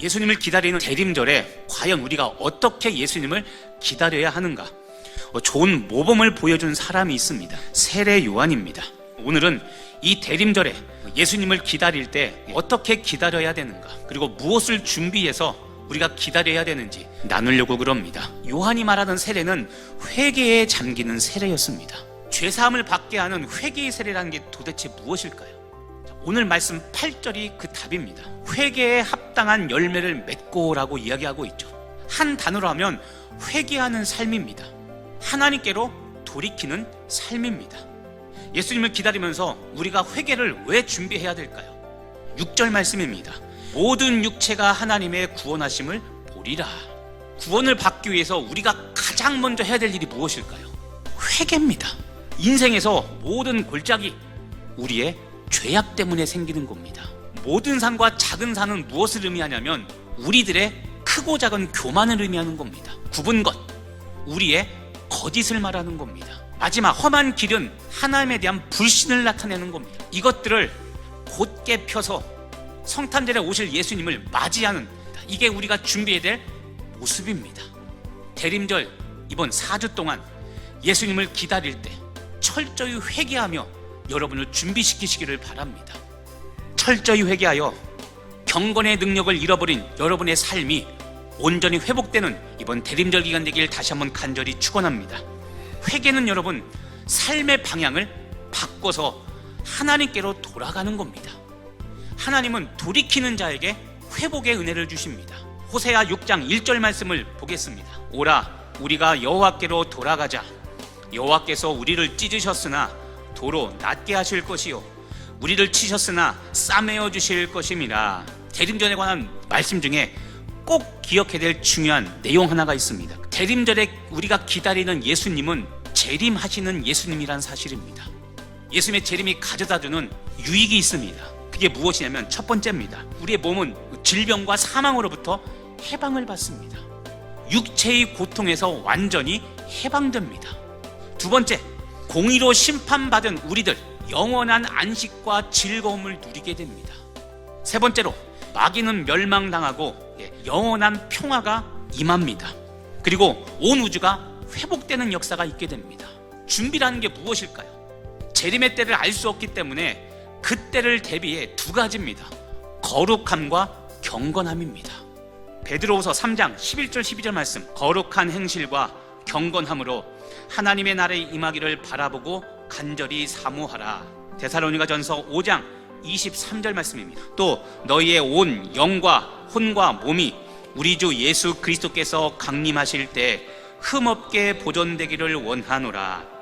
예수님을 기다리는 대림절에 과연 우리가 어떻게 예수님을 기다려야 하는가? 어, 좋은 모범을 보여준 사람이 있습니다. 세례 요한입니다. 오늘은 이 대림절에 예수님을 기다릴 때 어떻게 기다려야 되는가? 그리고 무엇을 준비해서 우리가 기다려야 되는지 나누려고 그럽니다. 요한이 말하는 세례는 회개에 잠기는 세례였습니다. 죄사함을 받게 하는 회개의 세례라는 게 도대체 무엇일까요? 자, 오늘 말씀 8절이 그 답입니다. 회개에 합 당한 열매를 맺고라고 이야기하고 있죠. 한 단어로 하면 회개하는 삶입니다. 하나님께로 돌이키는 삶입니다. 예수님을 기다리면서 우리가 회개를 왜 준비해야 될까요? 6절 말씀입니다. 모든 육체가 하나님의 구원하심을 보리라. 구원을 받기 위해서 우리가 가장 먼저 해야 될 일이 무엇일까요? 회개입니다. 인생에서 모든 골짜기 우리의 죄악 때문에 생기는 겁니다. 모든 산과 작은 산은 무엇을 의미하냐면 우리들의 크고 작은 교만을 의미하는 겁니다. 굽은 것, 우리의 거짓을 말하는 겁니다. 마지막 험한 길은 하나님에 대한 불신을 나타내는 겁니다. 이것들을 곧게 펴서 성탄절에 오실 예수님을 맞이하는 이게 우리가 준비해야 될 모습입니다. 대림절 이번 4주 동안 예수님을 기다릴 때 철저히 회개하며 여러분을 준비시키시기를 바랍니다. 철저히 회개하여 경건의 능력을 잃어버린 여러분의 삶이 온전히 회복되는 이번 대림절 기간 되길 다시 한번 간절히 축원합니다. 회개는 여러분 삶의 방향을 바꿔서 하나님께로 돌아가는 겁니다. 하나님은 돌이키는 자에게 회복의 은혜를 주십니다. 호세아 6장 1절 말씀을 보겠습니다. 오라 우리가 여호와께로 돌아가자. 여호와께서 우리를 찢으셨으나 도로 낫게 하실 것이요 우리를 치셨으나 싸매어 주실 것임이라. 대림절에 관한 말씀 중에 꼭 기억해야 될 중요한 내용 하나가 있습니다. 대림절에 우리가 기다리는 예수님은 재림하시는 예수님이란 사실입니다. 예수님의 재림이 가져다 주는 유익이 있습니다. 그게 무엇이냐면 첫 번째입니다. 우리의 몸은 질병과 사망으로부터 해방을 받습니다. 육체의 고통에서 완전히 해방됩니다. 두 번째, 공의로 심판받은 우리들 영원한 안식과 즐거움을 누리게 됩니다. 세 번째로 마귀는 멸망당하고 예, 영원한 평화가 임합니다. 그리고 온 우주가 회복되는 역사가 있게 됩니다. 준비라는 게 무엇일까요? 재림의 때를 알 수 없기 때문에 그 때를 대비해 두 가지입니다. 거룩함과 경건함입니다. 베드로후서 3장 11절 12절 말씀 거룩한 행실과 경건함으로 하나님의 나라에 임하기를 바라보고 간절히 사모하라. 데살로니가 전서 5장 23절 말씀입니다. 또 너희의 온 영과 혼과 몸이 우리 주 예수 그리스도께서 강림하실 때 흠없게 보존되기를 원하노라.